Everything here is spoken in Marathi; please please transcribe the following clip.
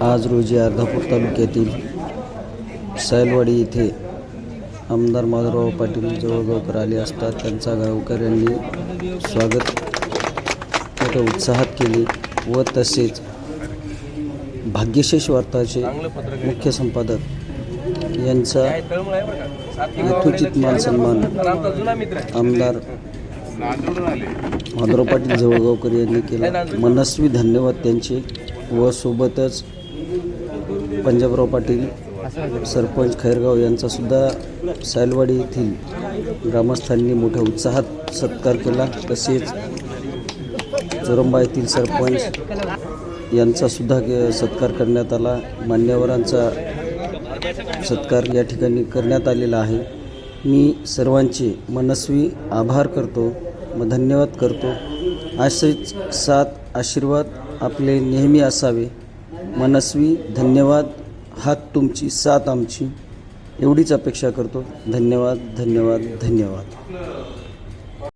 आज रोजी अर्धापूर तालुक्यातील सैलवाडी येथे आमदार माधवराव पाटील जवळगावकर आले असता त्यांचा गावकऱ्यांनी स्वागत मोठ्या उत्साहात केले व तसेच भाग्यशेष वार्ताचे मुख्य संपादक यांचा यथोचित मान सन्मान आमदार माधुराव पाटील जवळगावकर यांनी केला. मनस्वी धन्यवाद त्यांचे. व सोबतच पंजाबराव पाटील सरपंच खैरगाव यांचा सुद्धा सायलवाडी येथील ग्रामस्थांनी मोठ्या उत्साहात सत्कार केला. तसेच चोरंबा येथील सरपंच यांचा सुद्धा के- सत्कार करण्यात आला. मान्यवरांचा सत्कार या ठिकाणी करण्यात आलेला आहे. मी सर्वांचे मनस्वी आभार करतो. व धन्यवाद करतो. असेच साथ आशीर्वाद आपले नेहमी असावे. मनस्वी धन्यवाद. हात तुमची साथ आमची. एवढीच अपेक्षा करतो. धन्यवाद धन्यवाद धन्यवाद.